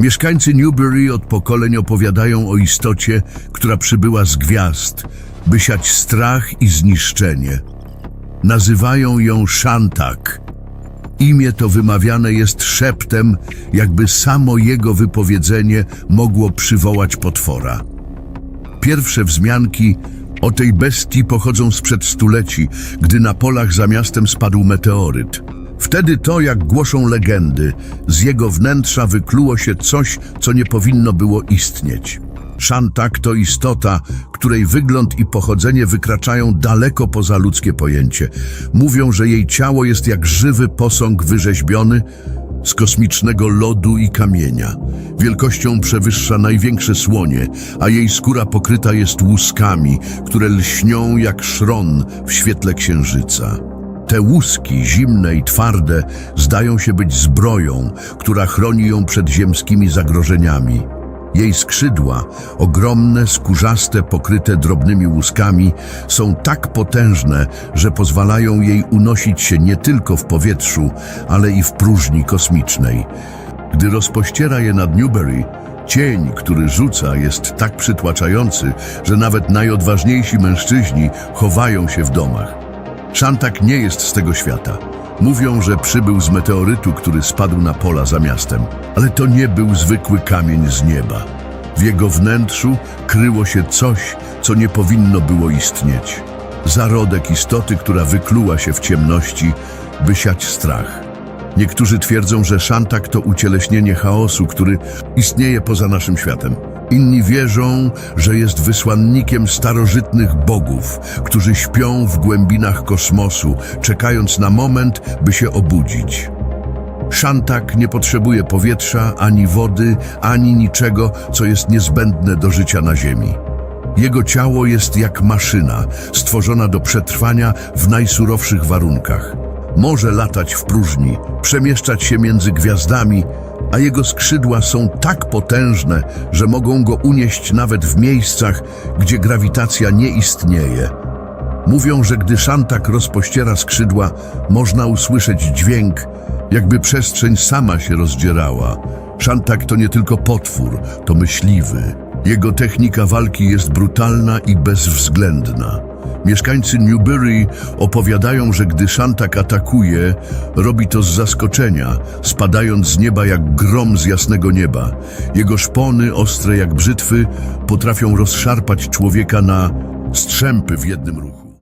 Mieszkańcy Newbury od pokoleń opowiadają o istocie, która przybyła z gwiazd, by siać strach i zniszczenie. Nazywają ją Shantak. Imię to wymawiane jest szeptem, jakby samo jego wypowiedzenie mogło przywołać potwora. Pierwsze wzmianki o tej bestii pochodzą sprzed stuleci, gdy na polach za miastem spadł meteoryt. Wtedy to, jak głoszą legendy, z jego wnętrza wykluło się coś, co nie powinno było istnieć. Szantak to istota, której wygląd i pochodzenie wykraczają daleko poza ludzkie pojęcie. Mówią, że jej ciało jest jak żywy posąg wyrzeźbiony z kosmicznego lodu i kamienia. Wielkością przewyższa największe słonie, a jej skóra pokryta jest łuskami, które lśnią jak szron w świetle księżyca. Te łuski, zimne i twarde, zdają się być zbroją, która chroni ją przed ziemskimi zagrożeniami. Jej skrzydła, ogromne, skórzaste, pokryte drobnymi łuskami, są tak potężne, że pozwalają jej unosić się nie tylko w powietrzu, ale i w próżni kosmicznej. Gdy rozpościera je nad Newbury, cień, który rzuca, jest tak przytłaczający, że nawet najodważniejsi mężczyźni chowają się w domach. Szantak nie jest z tego świata. Mówią, że przybył z meteorytu, który spadł na pola za miastem. Ale to nie był zwykły kamień z nieba. W jego wnętrzu kryło się coś, co nie powinno było istnieć. Zarodek istoty, która wykluła się w ciemności, by siać strach. Niektórzy twierdzą, że Szantak to ucieleśnienie chaosu, który istnieje poza naszym światem. Inni wierzą, że jest wysłannikiem starożytnych bogów, którzy śpią w głębinach kosmosu, czekając na moment, by się obudzić. Szantak nie potrzebuje powietrza, ani wody, ani niczego, co jest niezbędne do życia na Ziemi. Jego ciało jest jak maszyna, stworzona do przetrwania w najsurowszych warunkach. Może latać w próżni, przemieszczać się między gwiazdami, a jego skrzydła są tak potężne, że mogą go unieść nawet w miejscach, gdzie grawitacja nie istnieje. Mówią, że gdy szantak rozpościera skrzydła, można usłyszeć dźwięk, jakby przestrzeń sama się rozdzierała. Szantak to nie tylko potwór, to myśliwy. Jego technika walki jest brutalna i bezwzględna. Mieszkańcy Newbury opowiadają, że gdy Szantak atakuje, robi to z zaskoczenia, spadając z nieba jak grom z jasnego nieba. Jego szpony, ostre jak brzytwy, potrafią rozszarpać człowieka na strzępy w jednym ruchu.